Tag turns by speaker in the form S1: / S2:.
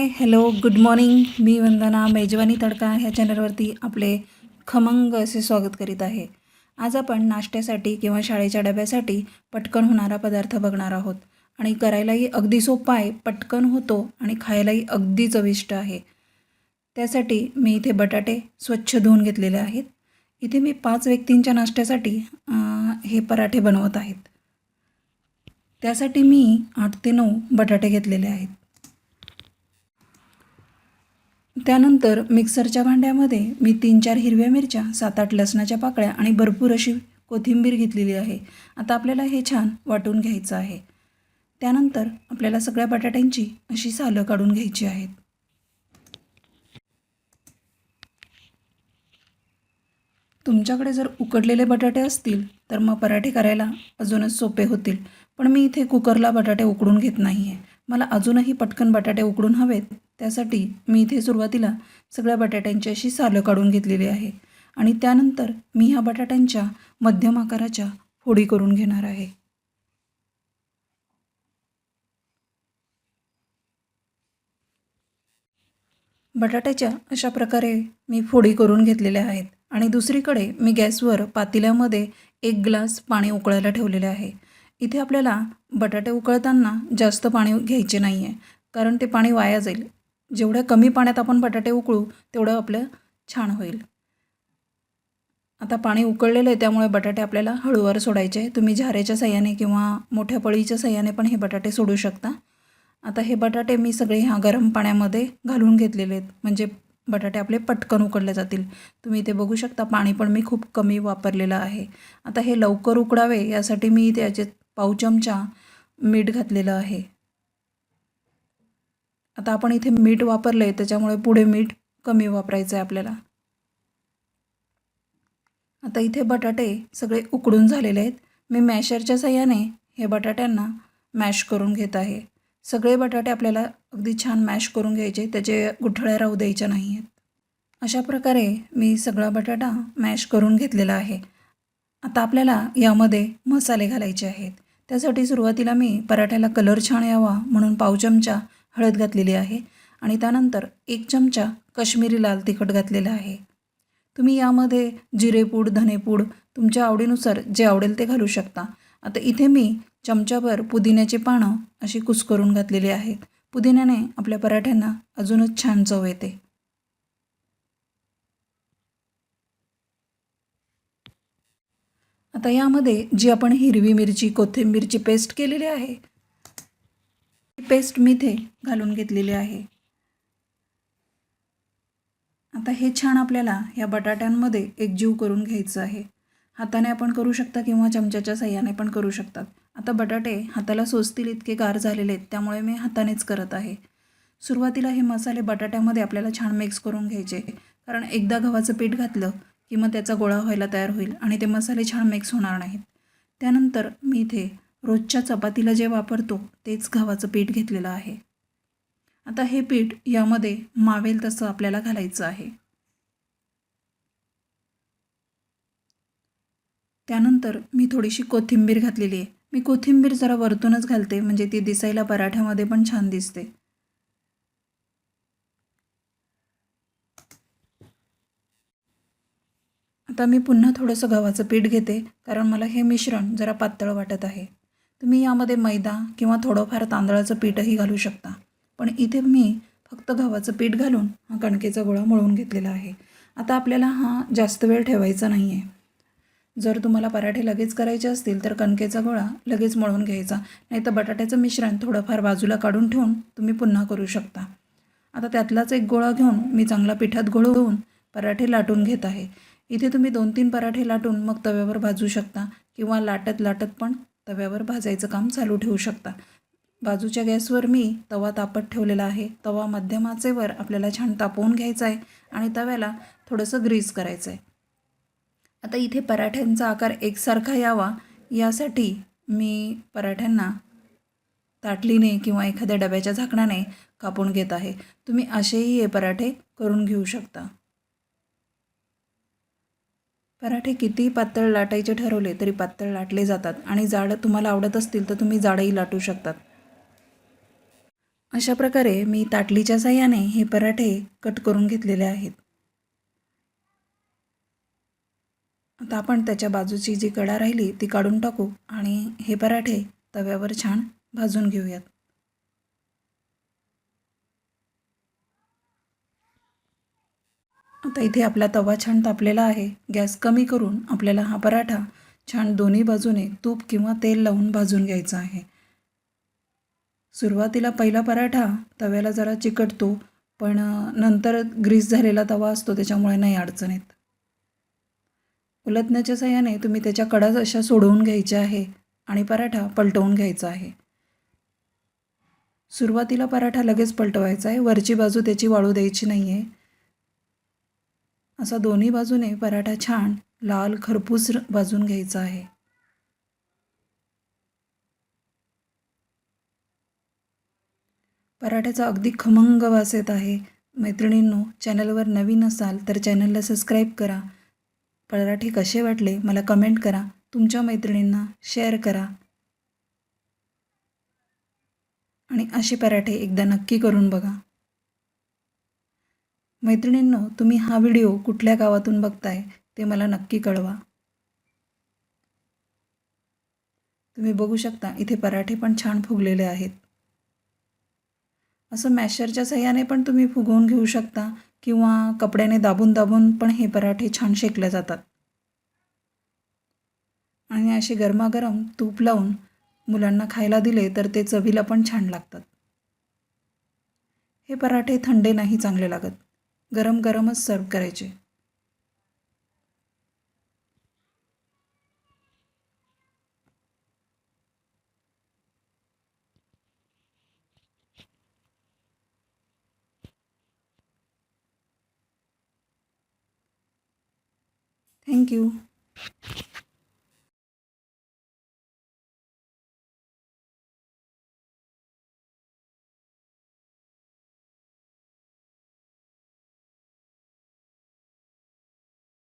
S1: हाय hello good morning मी वंदना मेजवानी तडका ह्या चॅनलवरती आपले खमंग असे स्वागत करीत आहे. आज आपण नाश्त्यासाठी किंवा शाळेच्या डब्यासाठी पटकन होणारा पदार्थ बघणार आहोत. आणि करायलाही अगदी सोपा आहे पटकन होतो आणि खायलाही अगदी चविष्ट आहे. त्यासाठी मी इथे बटाटे स्वच्छ धुवून घेतलेले आहेत. इथे मी पाच व्यक्तींच्या नाश्त्यासाठी हे पराठे बनवत आहेत. त्यासाठी मी आठ ते नऊ बटाटे घेतलेले आहेत. त्यानंतर मिक्सरच्या भांड्यामध्ये मी तीन चार हिरव्या मिरच्या सात आठ लसणाच्या पाकळ्या आणि भरपूर अशी कोथिंबीर घेतलेली आहे. आता आपल्याला हे छान वाटून घ्यायचं आहे. त्यानंतर आपल्याला सगळ्या बटाट्यांची अशी सालं काढून घ्यायची आहेत. तुमच्याकडे जर उकडलेले बटाटे असतील तर मग पराठे करायला अजूनच सोपे होतील. पण मी इथे कुकरला बटाटे उकडून घेत नाही आहे मला अजूनही पटकन बटाटे उकडून हवेत. त्यासाठी मी इथे सुरुवातीला सगळ्या बटाट्यांची अशी सालं काढून घेतलेली आहे. आणि त्यानंतर मी ह्या बटाट्यांच्या मध्यम आकाराच्या फोडी करून घेणार आहे. बटाट्याच्या अशा प्रकारे मी फोडी करून घेतलेल्या आहेत. आणि दुसरीकडे मी गॅसवर पातेल्यामध्ये एक ग्लास पाणी उकळायला ठेवलेले आहे. इथे आपल्याला बटाटे उकळताना जास्त पाणी घ्यायचे नाही आहे कारण ते पाणी वाया जाईल. जेवढ्या कमी पाण्यात आपण बटाटे उकळू तेवढं आपलं छान होईल. आता पाणी उकळलेलं आहे त्यामुळे बटाटे आपल्याला हळूवार सोडायचे. तुम्ही झाऱ्याच्या सह्याने किंवा मोठ्या पळीच्या सह्याने पण हे बटाटे सोडू शकता. आता हे बटाटे मी सगळे ह्या गरम पाण्यामध्ये घालून घेतलेले आहेत. म्हणजे बटाटे आपले पटकन उकडले जातील. तुम्ही इथे बघू शकता पाणी पण मी खूप कमी वापरलेलं आहे. आता हे लवकर उकडावे यासाठी मी इथे याचे पाव चमचा मीठ घातलेलं आहे. आता आपण इथे मीठ वापरलं आहे त्याच्यामुळे पुढे मीठ कमी वापरायचं आहे आपल्याला. आता इथे बटाटे सगळे उकडून झालेले आहेत. मी मॅशरच्या सहाय्याने हे बटाट्यांना मॅश करून घेत आहे. सगळे बटाटे आपल्याला अगदी छान मॅश करून घ्यायचे त्याचे गुठळ्या राहू द्यायच्या नाही आहेत अशा प्रकारे मी सगळा बटाटा मॅश करून घेतलेला आहे. आता आपल्याला यामध्ये मसाले घालायचे आहेत. त्यासाठी सुरुवातीला मी पराठ्याला कलर छान यावा म्हणून पाव चमचा हळद घातलेली आहे आणि त्यानंतर एक चमचा कश्मीरी लाल तिखट घातलेला आहे. तुम्ही यामध्ये जिरेपूड धनेपूड तुमच्या आवडीनुसार जे आवडेल ते घालू शकता. आता इथे मी चमच्याभर पुदिन्याची पानं अशी कुस्करून घातलेली आहेत पुदिन्याने आपल्या पराठ्यांना अजूनच छान चव येते. आता यामध्ये जी आपण हिरवी मिरची कोथिंबीरची पेस्ट केलेली आहे पेस्ट मी ते घालून घेतलेली आहे. आता हे छान आपल्याला या बटाट्यांमध्ये एकजीव करून घ्यायचं आहे. हाताने आपण करू शकता किंवा चमच्याच्या सह्याने पण करू शकतात. आता बटाटे हाताला सोसतील इतके गार झालेले आहेत त्यामुळे मी हातानेच करत आहे. सुरुवातीला हे मसाले बटाट्यामध्ये आपल्याला छान मिक्स करून घ्यायचे कारण एकदा गव्हाचं पीठ घातलं की मग त्याचा गोळा व्हायला तयार होईल आणि ते मसाले छान मिक्स होणार नाहीत. त्यानंतर मी इथे रोजच्या चपातीला जे वापरतो तेच गव्हाचं पीठ घेतलेलं आहे. आता हे पीठ यामध्ये मावेल तसं आपल्याला घालायचं आहे. त्यानंतर मी थोडीशी कोथिंबीर घातलेली आहे. मी कोथिंबीर जरा वरतूनच घालते म्हणजे ती दिसायला पराठ्यामध्ये पण छान दिसते. आता मी पुन्हा थोडंसं गव्हाचं पीठ घेते कारण मला हे मिश्रण जरा पातळ वाटत आहे. तुम्ही यामध्ये मैदा किंवा थोडंफार तांदळाचं पीठही घालू शकता. पण इथे मी फक्त गव्हाचं पीठ घालून हा कणकेचा गोळा मळून घेतलेला आहे. आता आपल्याला हा जास्त वेळ ठेवायचा नाही आहे जर तुम्हाला पराठे लगेच करायचे असतील तर कणकेचा गोळा लगेच मळून घ्यायचा. नाही तर बटाट्याचं मिश्रण थोडंफार बाजूला काढून ठेवून तुम्ही पुन्हा करू शकता. आता त्यातलाच एक गोळा घेऊन मी चांगला पिठात घोळवून पराठे लाटून घेत आहे. इथे तुम्ही दोन तीन पराठे लाटून मग तव्यावर भाजू शकता किंवा लाटत लाटत पण तव्यावर भाजायचं काम चालू ठेवू शकता. बाजूच्या गॅसवर मी तवा तापत ठेवलेला आहे. तवा मध्यम आचेवर आपल्याला छान तापवून घ्यायचा आहे आणि तव्याला थोडंसं ग्रीस करायचं आहे आता इथे पराठ्यांचा आकार एकसारखा यावा. यासाठी मी पराठ्यांना ताटलीने किंवा एखाद्या डब्याच्या झाकणाने कापून घेत आहे. तुम्ही असेही हे पराठे करून घेऊ शकता. पराठे किती पातळ लाटायचे ठरवले तरी पातळ लाटले जातात आणि जाडं तुम्हाला आवडत असतील तर तुम्ही जाडंही लाटू शकतात. अशा प्रकारे मी ताटलीच्या साह्याने हे पराठे कट करून घेतलेले आहेत. आता आपण त्याच्या बाजूची जी कडा राहिली ती काढून टाकू आणि हे पराठे तव्यावर छान भाजून घेऊयात. आता इथे आपला तवा छान तापलेला आहे. गॅस कमी करून आपल्याला हा पराठा छान दोन्ही बाजूने तूप किंवा तेल लावून भाजून घ्यायचा आहे. सुरुवातीला पहिला पराठा तव्याला जरा चिकटतो पण नंतर ग्रीस झालेला तवा असतो त्याच्यामुळे नाही अडचण येत. उलटण्याच्या साह्याने तुम्ही त्याच्या कडाच अशा सोडवून घ्यायच्या आहे आणि पराठा पलटवून घ्यायचा आहे. सुरुवातीला पराठा लगेच पलटवायचा आहे. वरची बाजू त्याची वाळू द्यायची नाही आहे असा दोन्ही बाजूने पराठा छान लाल खरपूस भाजून घ्यायचा आहे. पराठ्याचा अगदी खमंग वास येत आहे. मैत्रिणींनो चॅनलवर नवीन असाल तर चॅनलला सबस्क्राईब करा. पराठे कसे वाटले मला कमेंट करा. तुमच्या मैत्रिणींना शेअर करा. आणि असे पराठे एकदा नक्की करून बघा. मैत्रिणींनो तुम्ही हा व्हिडिओ कुठल्या गावातून बघताय ते मला नक्की कळवा. तुम्ही बघू शकता इथे पराठे पण छान फुगलेले आहेत. असं मॅशरच्या सह्याने पण तुम्ही फुगवून घेऊ शकता किंवा कपड्याने दाबून दाबून पण हे पराठे छान शेकले जातात. आणि असे गरमागरम तूप लावून मुलांना खायला दिले तर ते चवीला पण छान लागतात. हे पराठे थंडे नाही चांगले लागत. गरम गरमच सर्व करायचे. थँक्यू